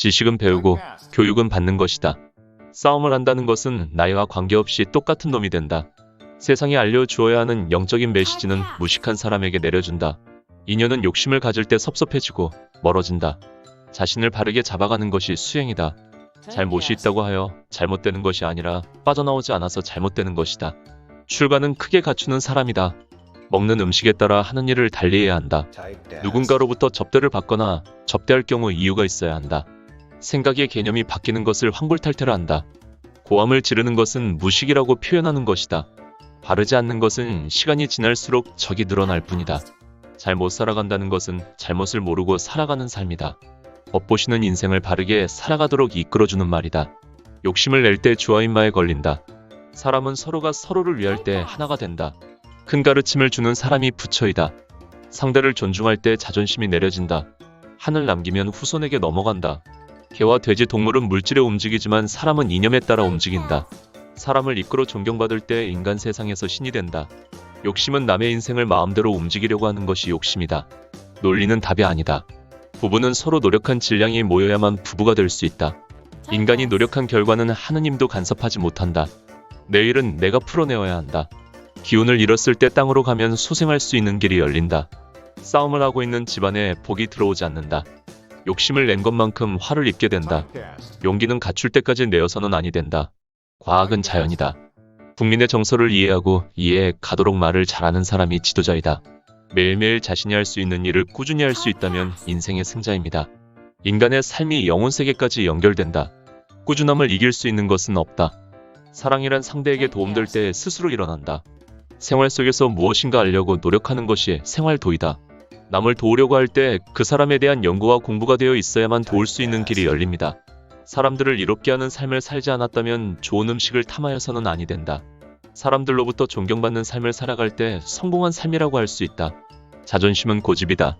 지식은 배우고 교육은 받는 것이다. 싸움을 한다는 것은 나이와 관계없이 똑같은 놈이 된다. 세상에 알려주어야 하는 영적인 메시지는 무식한 사람에게 내려준다. 인연은 욕심을 가질 때 섭섭해지고 멀어진다. 자신을 바르게 잡아가는 것이 수행이다. 잘못이 있다고 하여 잘못되는 것이 아니라 빠져나오지 않아서 잘못되는 것이다. 출가는 크게 갖추는 사람이다. 먹는 음식에 따라 하는 일을 달리해야 한다. 누군가로부터 접대를 받거나 접대할 경우 이유가 있어야 한다. 생각의 개념이 바뀌는 것을 황골탈퇴를 한다. 고함을 지르는 것은 무식이라고 표현하는 것이다. 바르지 않는 것은 시간이 지날수록 적이 늘어날 뿐이다. 잘못 살아간다는 것은 잘못을 모르고 살아가는 삶이다. 겉보시는 인생을 바르게 살아가도록 이끌어주는 말이다. 욕심을 낼 때 주화인마에 걸린다. 사람은 서로가 서로를 위할 때 하나가 된다. 큰 가르침을 주는 사람이 부처이다. 상대를 존중할 때 자존심이 내려진다. 한을 남기면 후손에게 넘어간다. 개와 돼지 동물은 물질에 움직이지만 사람은 이념에 따라 움직인다. 사람을 이끌어 존경받을 때 인간 세상에서 신이 된다. 욕심은 남의 인생을 마음대로 움직이려고 하는 것이 욕심이다. 논리는 답이 아니다. 부부는 서로 노력한 질량이 모여야만 부부가 될 수 있다. 인간이 노력한 결과는 하느님도 간섭하지 못한다. 내일은 내가 풀어내어야 한다. 기운을 잃었을 때 땅으로 가면 소생할 수 있는 길이 열린다. 싸움을 하고 있는 집안에 복이 들어오지 않는다. 욕심을 낸 것만큼 화를 입게 된다. 용기는 갖출 때까지 내어서는 아니 된다. 과학은 자연이다. 국민의 정서를 이해하고 이해해 가도록 말을 잘하는 사람이 지도자이다. 매일매일 자신이 할 수 있는 일을 꾸준히 할 수 있다면 인생의 승자입니다. 인간의 삶이 영혼 세계까지 연결된다. 꾸준함을 이길 수 있는 것은 없다. 사랑이란 상대에게 도움될 때 스스로 일어난다. 생활 속에서 무엇인가 알려고 노력하는 것이 생활도이다. 남을 도우려고 할 때 그 사람에 대한 연구와 공부가 되어 있어야만 도울 수 있는 길이 열립니다. 사람들을 이롭게 하는 삶을 살지 않았다면 좋은 음식을 탐하여서는 아니 된다. 사람들로부터 존경받는 삶을 살아갈 때 성공한 삶이라고 할 수 있다. 자존심은 고집이다.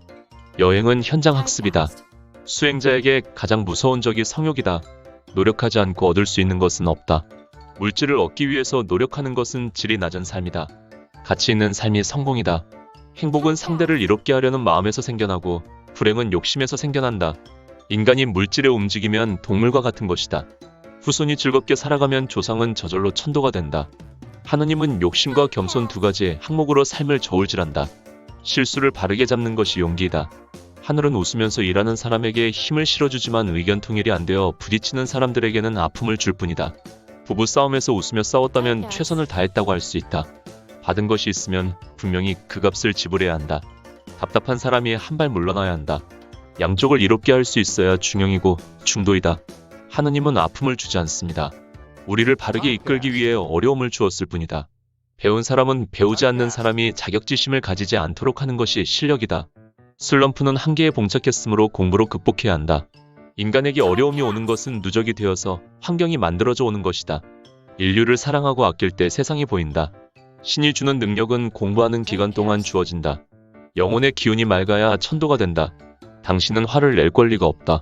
여행은 현장 학습이다. 수행자에게 가장 무서운 적이 성욕이다. 노력하지 않고 얻을 수 있는 것은 없다. 물질을 얻기 위해서 노력하는 것은 질이 낮은 삶이다. 가치 있는 삶이 성공이다. 행복은 상대를 이롭게 하려는 마음에서 생겨나고 불행은 욕심에서 생겨난다. 인간이 물질에 움직이면 동물과 같은 것이다. 후손이 즐겁게 살아가면 조상은 저절로 천도가 된다. 하느님은 욕심과 겸손 두 가지 항목으로 삶을 저울질한다. 실수를 바르게 잡는 것이 용기이다. 하늘은 웃으면서 일하는 사람에게 힘을 실어주지만 의견 통일이 안 되어 부딪히는 사람들에게는 아픔을 줄 뿐이다. 부부 싸움에서 웃으며 싸웠다면 최선을 다했다고 할 수 있다. 받은 것이 있으면 분명히 그 값을 지불해야 한다. 답답한 사람이 한 발 물러나야 한다. 양쪽을 이롭게 할 수 있어야 중형이고 중도이다. 하느님은 아픔을 주지 않습니다. 우리를 바르게 이끌기 위해 어려움을 주었을 뿐이다. 배운 사람은 배우지 않는 사람이 자격지심을 가지지 않도록 하는 것이 실력이다. 슬럼프는 한계에 봉착했으므로 공부로 극복해야 한다. 인간에게 어려움이 오는 것은 누적이 되어서 환경이 만들어져 오는 것이다. 인류를 사랑하고 아낄 때 세상이 보인다. 신이 주는 능력은 공부하는 기간 동안 주어진다. 영혼의 기운이 맑아야 천도가 된다. 당신은 화를 낼 권리가 없다.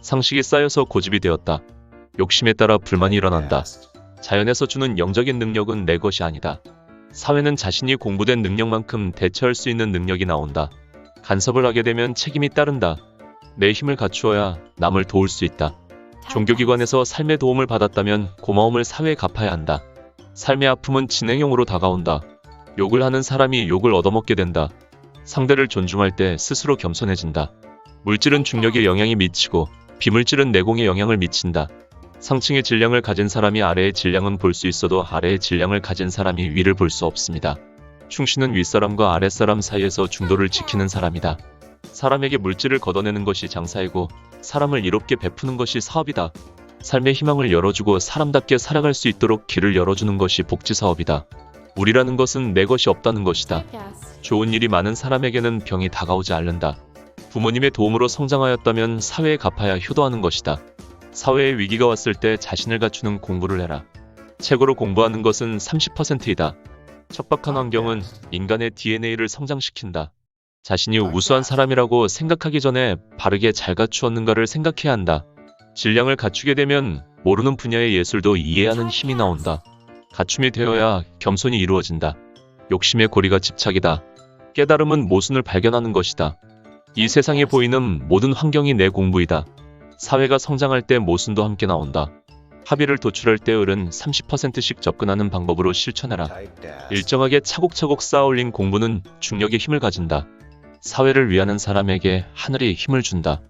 상식이 쌓여서 고집이 되었다. 욕심에 따라 불만이 일어난다. 자연에서 주는 영적인 능력은 내 것이 아니다. 사회는 자신이 공부된 능력만큼 대처할 수 있는 능력이 나온다. 간섭을 하게 되면 책임이 따른다. 내 힘을 갖추어야 남을 도울 수 있다. 종교기관에서 삶의 도움을 받았다면 고마움을 사회에 갚아야 한다. 삶의 아픔은 진행형으로 다가온다. 욕을 하는 사람이 욕을 얻어먹게 된다. 상대를 존중할 때 스스로 겸손해진다. 물질은 중력에 영향이 미치고 비물질은 내공에 영향을 미친다. 상층의 질량을 가진 사람이 아래의 질량은 볼 수 있어도 아래의 질량을 가진 사람이 위를 볼 수 없습니다. 충신은 윗사람과 아랫사람 사이에서 중도를 지키는 사람이다. 사람에게 물질을 걷어내는 것이 장사이고 사람을 이롭게 베푸는 것이 사업이다. 삶의 희망을 열어주고 사람답게 살아갈 수 있도록 길을 열어주는 것이 복지 사업이다. 우리라는 것은 내 것이 없다는 것이다. 좋은 일이 많은 사람에게는 병이 다가오지 않는다. 부모님의 도움으로 성장하였다면 사회에 갚아야 효도하는 것이다. 사회에 위기가 왔을 때 자신을 갖추는 공부를 해라. 책으로 공부하는 것은 30%이다. 척박한 환경은 인간의 DNA를 성장시킨다. 자신이 우수한 사람이라고 생각하기 전에 바르게 잘 갖추었는가를 생각해야 한다. 질량을 갖추게 되면 모르는 분야의 예술도 이해하는 힘이 나온다. 갖춤이 되어야 겸손이 이루어진다. 욕심의 고리가 집착이다. 깨달음은 모순을 발견하는 것이다. 이 세상에 보이는 모든 환경이 내 공부이다. 사회가 성장할 때 모순도 함께 나온다. 합의를 도출할 때 을은 30%씩 접근하는 방법으로 실천해라. 일정하게 차곡차곡 쌓아올린 공부는 중력의 힘을 가진다. 사회를 위하는 사람에게 하늘이 힘을 준다.